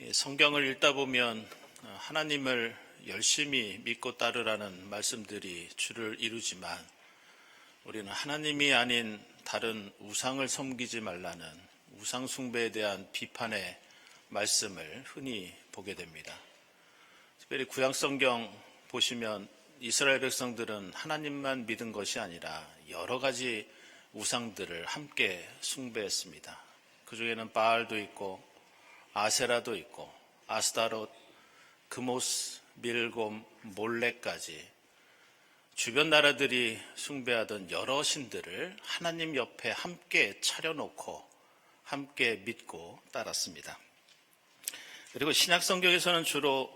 성경을 읽다 보면 하나님을 열심히 믿고 따르라는 말씀들이 주를 이루지만 우리는 하나님이 아닌 다른 우상을 섬기지 말라는 우상 숭배에 대한 비판의 말씀을 흔히 보게 됩니다. 특별히 구약 성경 보시면 이스라엘 백성들은 하나님만 믿은 것이 아니라 여러 가지 우상들을 함께 숭배했습니다. 그 중에는 바알도 있고 아세라도 있고 아스타롯, 그모스, 밀곰, 몰레까지 주변 나라들이 숭배하던 여러 신들을 하나님 옆에 함께 차려놓고 함께 믿고 따랐습니다. 그리고 신약 성경에서는 주로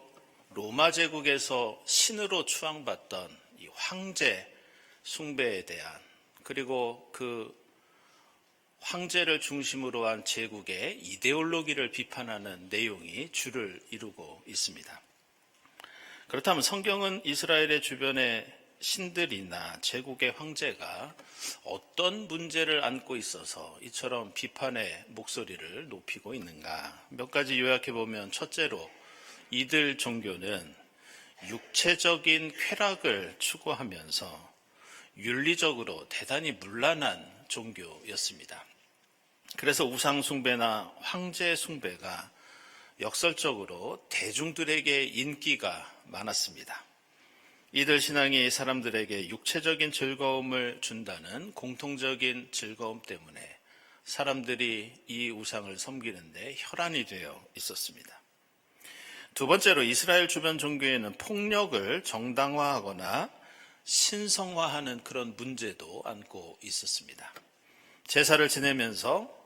로마 제국에서 신으로 추앙받던 이 황제 숭배에 대한 그리고 그 황제를 중심으로 한 제국의 이데올로기를 비판하는 내용이 주를 이루고 있습니다. 그렇다면 성경은 이스라엘의 주변에 신들이나 제국의 황제가 어떤 문제를 안고 있어서 이처럼 비판의 목소리를 높이고 있는가? 몇 가지 요약해 보면 첫째로 이들 종교는 육체적인 쾌락을 추구하면서 윤리적으로 대단히 문란한 종교였습니다. 그래서 우상숭배나 황제숭배가 역설적으로 대중들에게 인기가 많았습니다. 이들 신앙이 사람들에게 육체적인 즐거움을 준다는 공통적인 즐거움 때문에 사람들이 이 우상을 섬기는데 혈안이 되어 있었습니다. 두 번째로 이스라엘 주변 종교에는 폭력을 정당화하거나 신성화하는 그런 문제도 안고 있었습니다. 제사를 지내면서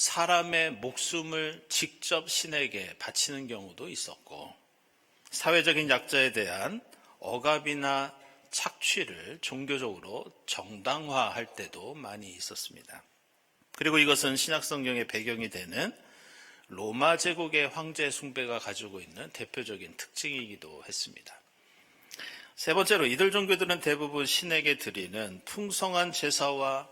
사람의 목숨을 직접 신에게 바치는 경우도 있었고, 사회적인 약자에 대한 억압이나 착취를 종교적으로 정당화할 때도 많이 있었습니다. 그리고 이것은 신약성경의 배경이 되는 로마 제국의 황제 숭배가 가지고 있는 대표적인 특징이기도 했습니다. 세 번째로 이들 종교들은 대부분 신에게 드리는 풍성한 제사와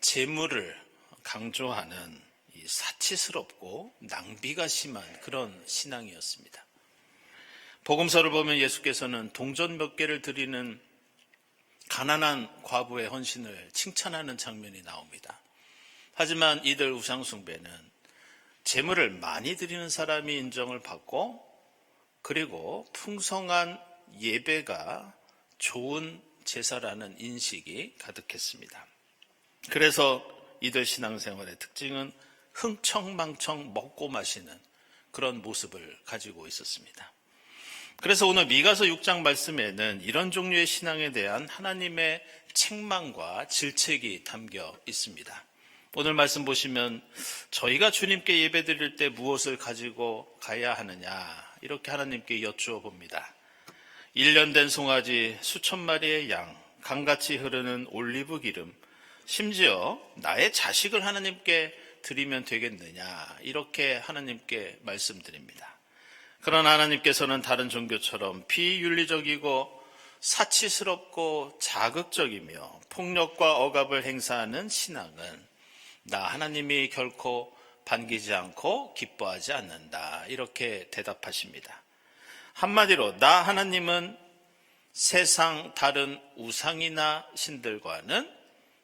제물을 강조하는 사치스럽고 낭비가 심한 그런 신앙이었습니다. 복음서를 보면 예수께서는 동전 몇 개를 드리는 가난한 과부의 헌신을 칭찬하는 장면이 나옵니다. 하지만 이들 우상숭배는 재물을 많이 드리는 사람이 인정을 받고 그리고 풍성한 예배가 좋은 제사라는 인식이 가득했습니다. 그래서 이들 신앙생활의 특징은 흥청망청 먹고 마시는 그런 모습을 가지고 있었습니다. 그래서 오늘 미가서 6장 말씀에는 이런 종류의 신앙에 대한 하나님의 책망과 질책이 담겨 있습니다. 오늘 말씀 보시면 저희가 주님께 예배 드릴 때 무엇을 가지고 가야 하느냐 이렇게 하나님께 여쭈어 봅니다. 1년 된 송아지 수천 마리의 양, 강같이 흐르는 올리브 기름, 심지어 나의 자식을 하나님께 드리면 되겠느냐 이렇게 하나님께 말씀드립니다. 그러나 하나님께서는 다른 종교처럼 비윤리적이고 사치스럽고 자극적이며 폭력과 억압을 행사하는 신앙은 나 하나님이 결코 반기지 않고 기뻐하지 않는다. 이렇게 대답하십니다. 한마디로 나 하나님은 세상 다른 우상이나 신들과는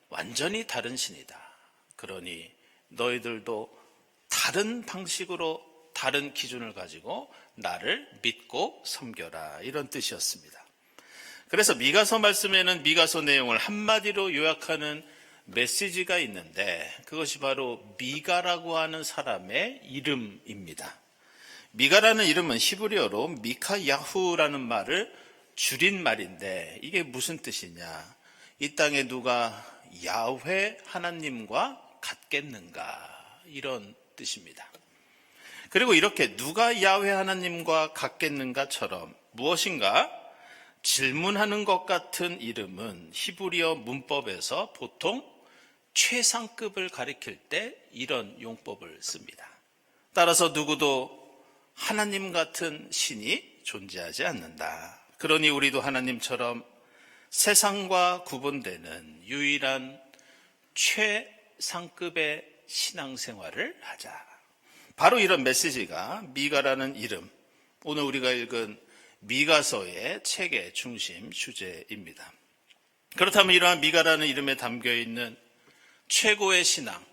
완전히 다른 신이다. 그러니 너희들도 다른 방식으로 다른 기준을 가지고 나를 믿고 섬겨라. 이런 뜻이었습니다. 그래서 미가서 말씀에는 미가서 내용을 한마디로 요약하는 메시지가 있는데 그것이 바로 미가라고 하는 사람의 이름입니다. 미가라는 이름은 히브리어로 미카야후라는 말을 줄인 말인데 이게 무슨 뜻이냐? 이 땅에 누가 야훼 하나님과 같겠는가 이런 뜻입니다. 그리고 이렇게 누가 야훼 하나님과 같겠는가처럼 무엇인가 질문하는 것 같은 이름은 히브리어 문법에서 보통 최상급을 가리킬 때 이런 용법을 씁니다. 따라서 누구도 하나님 같은 신이 존재하지 않는다. 그러니 우리도 하나님처럼 세상과 구분되는 유일한 최 상급의 신앙생활을 하자. 바로 이런 메시지가 미가라는 이름, 오늘 우리가 읽은 미가서의 책의 중심 주제입니다. 그렇다면 이러한 미가라는 이름에 담겨 있는 최고의 신앙,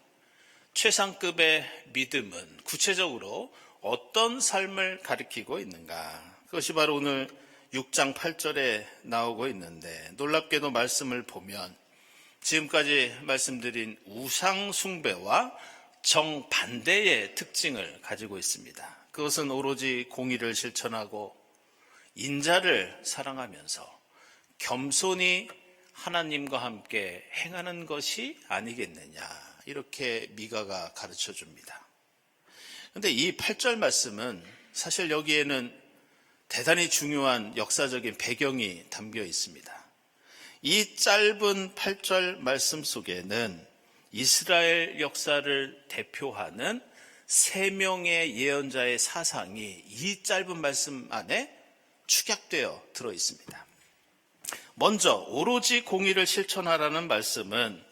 최상급의 믿음은 구체적으로 어떤 삶을 가리키고 있는가? 그것이 바로 오늘 6장 8절에 나오고 있는데 놀랍게도 말씀을 보면 지금까지 말씀드린 우상숭배와 정반대의 특징을 가지고 있습니다. 그것은 오로지 공의를 실천하고 인자를 사랑하면서 겸손히 하나님과 함께 행하는 것이 아니겠느냐. 이렇게 미가가 가르쳐 줍니다. 근데 이 8절 말씀은 사실 여기에는 대단히 중요한 역사적인 배경이 담겨 있습니다. 이 짧은 8절 말씀 속에는 이스라엘 역사를 대표하는 세 명의 예언자의 사상이 이 짧은 말씀 안에 축약되어 들어 있습니다. 먼저 오로지 공의를 실천하라는 말씀은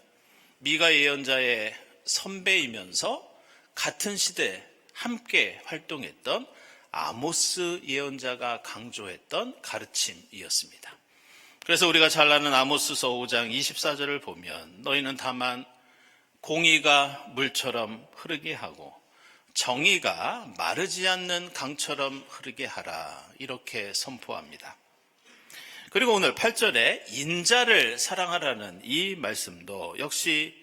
미가 예언자의 선배이면서 같은 시대 함께 활동했던 아모스 예언자가 강조했던 가르침이었습니다. 그래서 우리가 잘 아는 아모스서 5장 24절을 보면 너희는 다만 공의가 물처럼 흐르게 하고 정의가 마르지 않는 강처럼 흐르게 하라 이렇게 선포합니다. 그리고 오늘 8절에 인자를 사랑하라는 이 말씀도 역시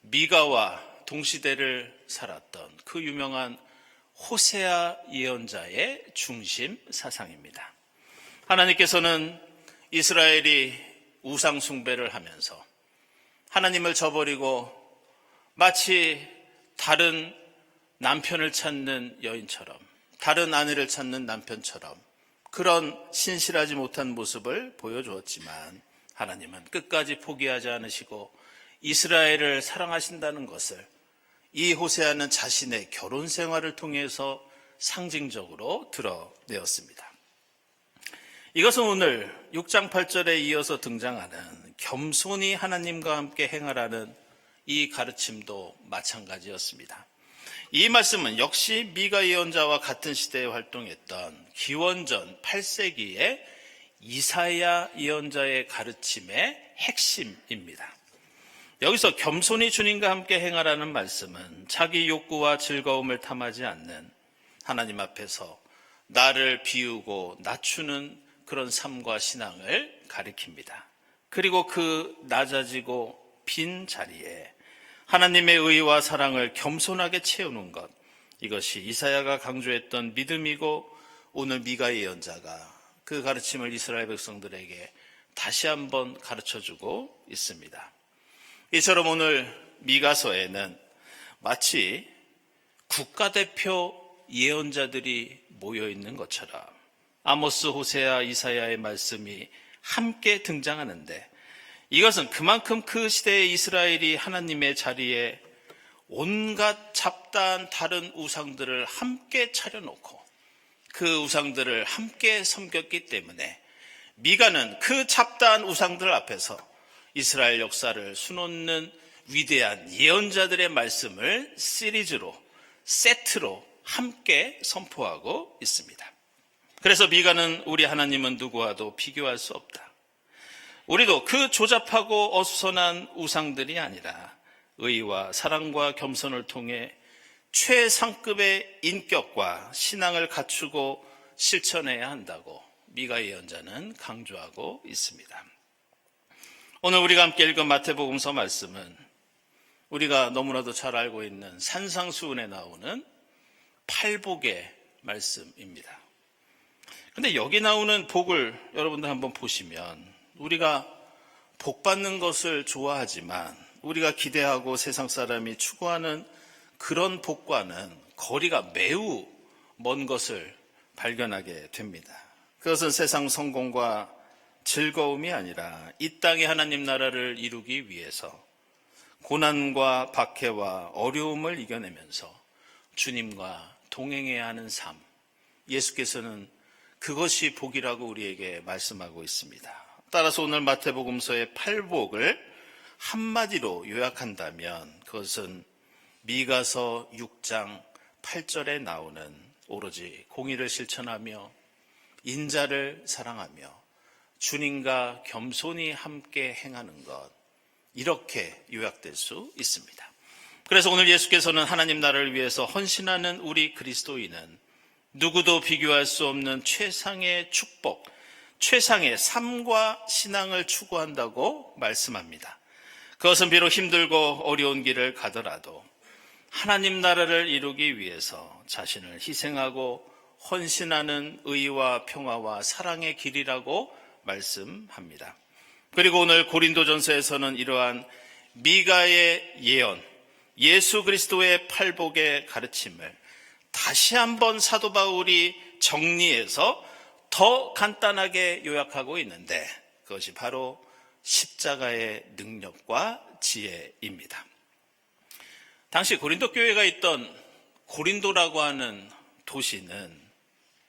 미가와 동시대를 살았던 그 유명한 호세아 예언자의 중심 사상입니다. 하나님께서는 이스라엘이 우상 숭배를 하면서 하나님을 저버리고 마치 다른 남편을 찾는 여인처럼 다른 아내를 찾는 남편처럼 그런 신실하지 못한 모습을 보여주었지만 하나님은 끝까지 포기하지 않으시고 이스라엘을 사랑하신다는 것을 이 호세아는 자신의 결혼 생활을 통해서 상징적으로 드러내었습니다. 이것은 오늘 6장 8절에 이어서 등장하는 겸손히 하나님과 함께 행하라는 이 가르침도 마찬가지였습니다. 이 말씀은 역시 미가 예언자와 같은 시대에 활동했던 기원전 8세기의 이사야 예언자의 가르침의 핵심입니다. 여기서 겸손히 주님과 함께 행하라는 말씀은 자기 욕구와 즐거움을 탐하지 않는 하나님 앞에서 나를 비우고 낮추는 그런 삶과 신앙을 가리킵니다. 그리고 그 낮아지고 빈 자리에 하나님의 의와 사랑을 겸손하게 채우는 것 이것이 이사야가 강조했던 믿음이고 오늘 미가 예언자가 그 가르침을 이스라엘 백성들에게 다시 한번 가르쳐 주고 있습니다. 이처럼 오늘 미가서에는 마치 국가대표 예언자들이 모여 있는 것처럼 아모스, 호세아, 이사야의 말씀이 함께 등장하는데 이것은 그만큼 그 시대의 이스라엘이 하나님의 자리에 온갖 잡다한 다른 우상들을 함께 차려놓고 그 우상들을 함께 섬겼기 때문에 미가는 그 잡다한 우상들 앞에서 이스라엘 역사를 수놓는 위대한 예언자들의 말씀을 시리즈로 세트로 함께 선포하고 있습니다. 그래서 미가는 우리 하나님은 누구와도 비교할 수 없다. 우리도 그 조잡하고 어수선한 우상들이 아니라 의와 사랑과 겸손을 통해 최상급의 인격과 신앙을 갖추고 실천해야 한다고 미가 예언자는 강조하고 있습니다. 오늘 우리가 함께 읽은 마태복음서 말씀은 우리가 너무나도 잘 알고 있는 산상수훈에 나오는 팔복의 말씀입니다. 근데 여기 나오는 복을 여러분들 한번 보시면 우리가 복 받는 것을 좋아하지만 우리가 기대하고 세상 사람이 추구하는 그런 복과는 거리가 매우 먼 것을 발견하게 됩니다. 그것은 세상 성공과 즐거움이 아니라 이 땅의 하나님 나라를 이루기 위해서 고난과 박해와 어려움을 이겨내면서 주님과 동행해야 하는 삶. 예수께서는 그것이 복이라고 우리에게 말씀하고 있습니다. 따라서 오늘 마태복음서의 팔복을 한마디로 요약한다면 그것은 미가서 6장 8절에 나오는 오로지 공의를 실천하며 인자를 사랑하며 주님과 겸손히 함께 행하는 것 이렇게 요약될 수 있습니다. 그래서 오늘 예수께서는 하나님 나라를 위해서 헌신하는 우리 그리스도인은 누구도 비교할 수 없는 최상의 축복, 최상의 삶과 신앙을 추구한다고 말씀합니다. 그것은 비록 힘들고 어려운 길을 가더라도 하나님 나라를 이루기 위해서 자신을 희생하고 헌신하는 의와 평화와 사랑의 길이라고 말씀합니다. 그리고 오늘 고린도전서에서는 이러한 미가의 예언, 예수 그리스도의 팔복의 가르침을 다시 한번 사도 바울이 정리해서 더 간단하게 요약하고 있는데 그것이 바로 십자가의 능력과 지혜입니다. 당시 고린도 교회가 있던 고린도라고 하는 도시는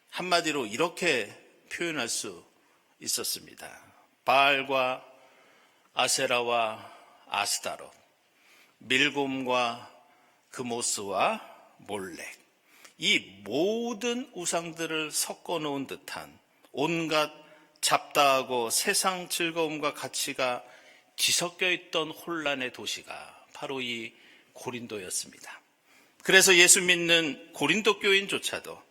한마디로 이렇게 표현할 수 있었습니다. 바알과 아세라와 아스타롯, 밀곰과 그모스와 몰렉, 이 모든 우상들을 섞어 놓은 듯한 온갖 잡다하고 세상 즐거움과 가치가 뒤섞여 있던 혼란의 도시가 바로 이 고린도였습니다. 그래서 예수 믿는 고린도 교인조차도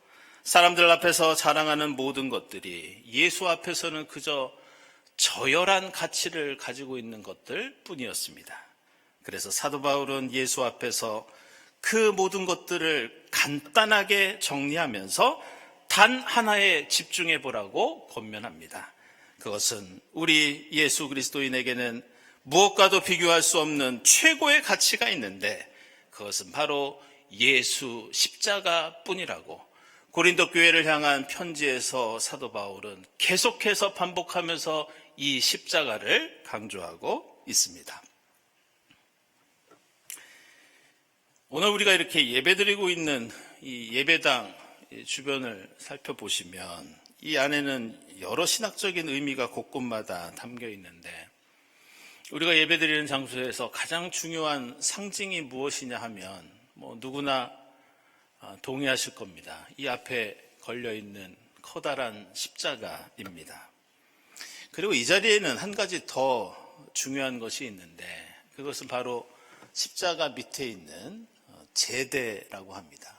사람들 앞에서 자랑하는 모든 것들이 예수 앞에서는 그저 저열한 가치를 가지고 있는 것들 뿐이었습니다. 그래서 사도 바울은 예수 앞에서 그 모든 것들을 간단하게 정리하면서 단 하나에 집중해 보라고 권면합니다. 그것은 우리 예수 그리스도인에게는 무엇과도 비교할 수 없는 최고의 가치가 있는데 그것은 바로 예수 십자가 뿐이라고 고린도 교회를 향한 편지에서 사도 바울은 계속해서 반복하면서 이 십자가를 강조하고 있습니다. 오늘 우리가 이렇게 예배드리고 있는 이 예배당 주변을 살펴보시면 이 안에는 여러 신학적인 의미가 곳곳마다 담겨 있는데 우리가 예배드리는 장소에서 가장 중요한 상징이 무엇이냐 하면 뭐 누구나 아, 동의하실 겁니다. 이 앞에 걸려 있는 커다란 십자가입니다. 그리고 이 자리에는 한 가지 더 중요한 것이 있는데 그것은 바로 십자가 밑에 있는 어, 제대라고 합니다.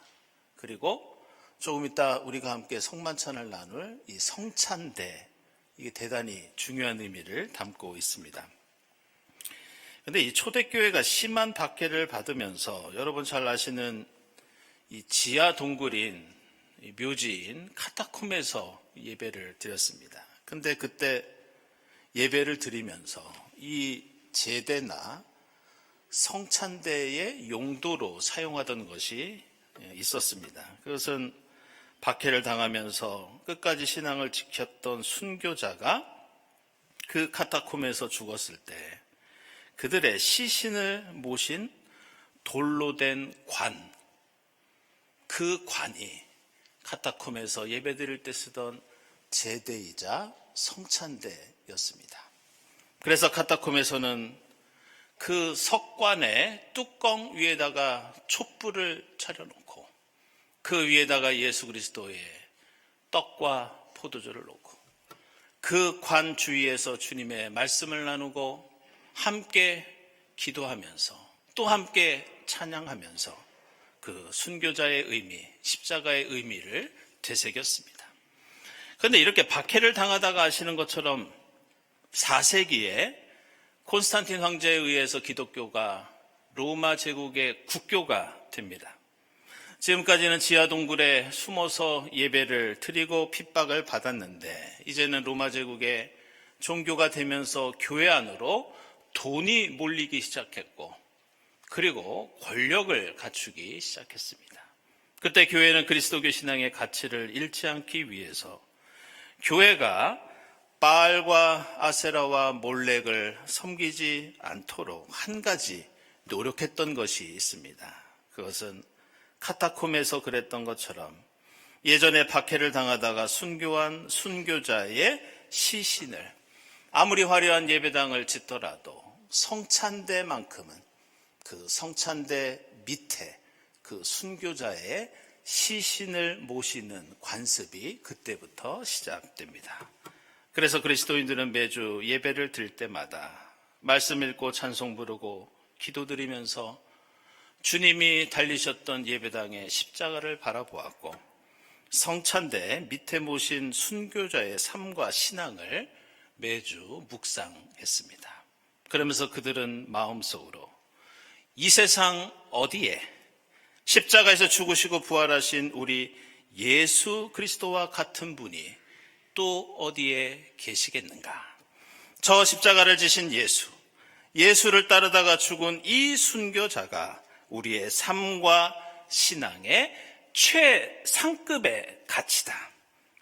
그리고 조금 이따 우리가 함께 성만찬을 나눌 이 성찬대 이게 대단히 중요한 의미를 담고 있습니다. 근데 이 초대교회가 심한 박해를 받으면서 여러분 잘 아시는 이 지하 동굴인 이 묘지인 카타콤에서 예배를 드렸습니다. 근데 그때 예배를 드리면서 이 제대나 성찬대의 용도로 사용하던 것이 있었습니다. 그것은 박해를 당하면서 끝까지 신앙을 지켰던 순교자가 그 카타콤에서 죽었을 때 그들의 시신을 모신 돌로 된 관, 그 관이 카타콤에서 예배 드릴 때 쓰던 제대이자 성찬대였습니다. 그래서 카타콤에서는 그 석관의 뚜껑 위에다가 촛불을 차려놓고 그 위에다가 예수 그리스도의 떡과 포도주를 놓고 그 관 주위에서 주님의 말씀을 나누고 함께 기도하면서 또 함께 찬양하면서 그 순교자의 의미, 십자가의 의미를 되새겼습니다. 그런데 이렇게 박해를 당하다가 아시는 것처럼 4세기에 콘스탄틴 황제에 의해서 기독교가 로마 제국의 국교가 됩니다. 지금까지는 지하 동굴에 숨어서 예배를 드리고 핍박을 받았는데 이제는 로마 제국의 종교가 되면서 교회 안으로 돈이 몰리기 시작했고 그리고 권력을 갖추기 시작했습니다. 그때 교회는 그리스도교 신앙의 가치를 잃지 않기 위해서 교회가 바알과 아세라와 몰렉을 섬기지 않도록 한 가지 노력했던 것이 있습니다. 그것은 카타콤에서 그랬던 것처럼 예전에 박해를 당하다가 순교한 순교자의 시신을 아무리 화려한 예배당을 짓더라도 성찬대만큼은 그 성찬대 밑에 그그 순교자의 시신을 모시는 관습이 그때부터 시작됩니다. 그래서 그리스도인들은 매주 예배를 드릴 때마다 말씀 읽고 찬송 부르고 기도드리면서 주님이 달리셨던 예배당의 십자가를 바라보았고 성찬대 밑에 모신 순교자의 삶과 신앙을 매주 묵상했습니다. 그러면서 그들은 마음속으로 이 세상 어디에 십자가에서 죽으시고 부활하신 우리 예수 그리스도와 같은 분이 또 어디에 계시겠는가? 저 십자가를 지신 예수, 예수를 따르다가 죽은 이 순교자가 우리의 삶과 신앙의 최상급의 가치다.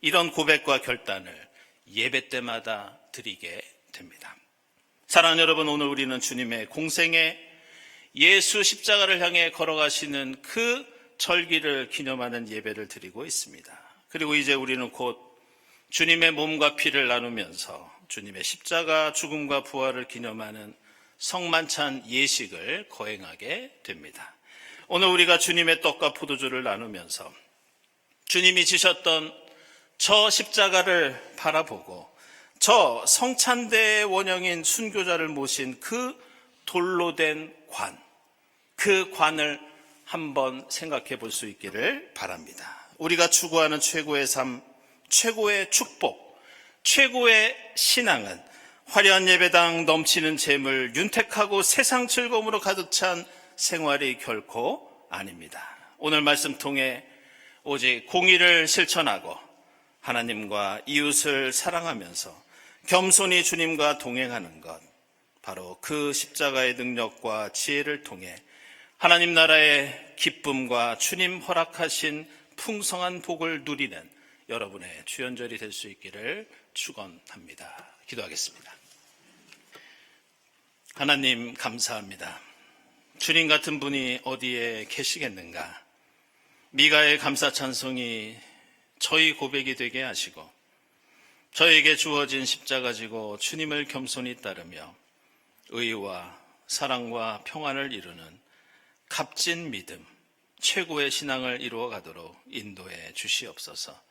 이런 고백과 결단을 예배 때마다 드리게 됩니다. 사랑하는 여러분, 오늘 우리는 주님의 공생에 예수 십자가를 향해 걸어가시는 그 절기를 기념하는 예배를 드리고 있습니다. 그리고 이제 우리는 곧 주님의 몸과 피를 나누면서 주님의 십자가 죽음과 부활을 기념하는 성만찬 예식을 거행하게 됩니다. 오늘 우리가 주님의 떡과 포도주를 나누면서 주님이 지셨던 저 십자가를 바라보고 저 성찬대의 원형인 순교자를 모신 그 돌로 된 관, 그 관을 한번 생각해 볼 수 있기를 바랍니다. 우리가 추구하는 최고의 삶, 최고의 축복, 최고의 신앙은 화려한 예배당 넘치는 재물, 윤택하고 세상 즐거움으로 가득 찬 생활이 결코 아닙니다. 오늘 말씀 통해 오직 공의를 실천하고 하나님과 이웃을 사랑하면서 겸손히 주님과 동행하는 것, 바로 그 십자가의 능력과 지혜를 통해 하나님 나라의 기쁨과 주님 허락하신 풍성한 복을 누리는 여러분의 주연절이 될 수 있기를 축원합니다. 기도하겠습니다. 하나님 감사합니다. 주님 같은 분이 어디에 계시겠는가? 미가의 감사 찬송이 저희 고백이 되게 하시고 저에게 주어진 십자가 지고 주님을 겸손히 따르며 의와 사랑과 평안을 이루는 값진 믿음, 최고의 신앙을 이루어 가도록 인도해 주시옵소서.